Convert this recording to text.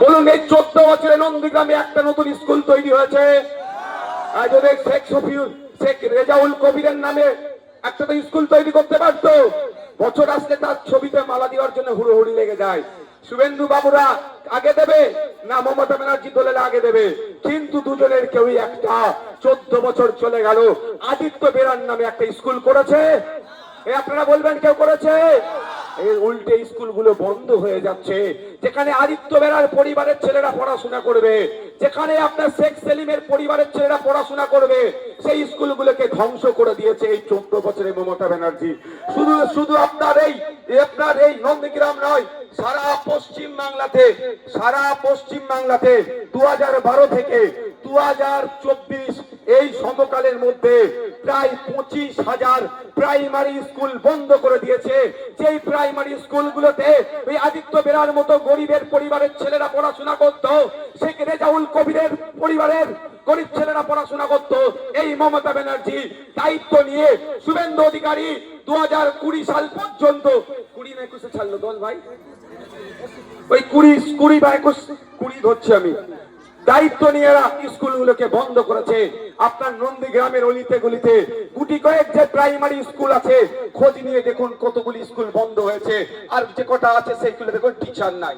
বলুন, এই চোদ্দ বছরে নন্দীগ্রামে একটা নতুন স্কুল তৈরি হয়েছে। শুভেন্দু আগে দেবে না মমতা ব্যানার্জি আগে দেবে? কিন্তু দুজনের কেউই একটা। চোদ্দ বছর চলে গেল। আদিত্য বেরার নামে একটা স্কুল করেছে। আপনারা বলবেন কেউ করেছে? এই উল্টে স্কুলগুলো বন্ধ হয়ে যাচ্ছে। যেখানে আদিত্য বেরার পরিবারের ছেলেরা পড়াশোনা করবে, যেখানে আপনার শেখ সেলিমের পরিবারের ছেলেরা পড়াশোনা করবে, সেই স্কুলগুলোকে ধ্বংস করে দিয়েছে এই চোদ্দ বছরে মমতা ব্যানার্জি। শুধু শুধু আপনার এই আপনার এই নন্দীগ্রাম নয়, সারা পশ্চিম বাংলাতে সারা পশ্চিম বাংলাতে দু হাজার বারো থেকে দু হাজার চব্বিশ এই সমকালের মধ্যে প্রায় পঁচিশ হাজার প্রাইমারি স্কুল বন্ধ করে দিয়েছে। যেই প্রাইমারি স্কুলগুলোতে ওই আদিত্য বেরার মতো গরিবের পরিবারের ছেলেরা পড়াশোনা করত, শেখ রেজাউল কবিরের পরিবারের গরিব ছেলেরা পড়াশোনা করত, এই মমতা ব্যানার্জি দায়িত্ব নিয়ে শুভেন্দু অধিকারী দু হাজার কুড়ি সাল পর্যন্ত কুড়ি না একুশে ছাড়লো দল ভাই? ওই কুড়ি কুড়ি বা একুশ, কুড়ি ধরছি আমি। দায়িত্ব নিয়ে স্কুলগুলোকে বন্ধ করেছে। আপনার নন্দী গ্রামের অলিতে গলিতে গুটি কয়েক যে প্রাইমারি স্কুল আছে, খোঁজ নিয়ে দেখুন কতগুলি স্কুল বন্ধ হয়েছে। আর যে কটা আছে সেইগুলো দেখুন টিচার নাই।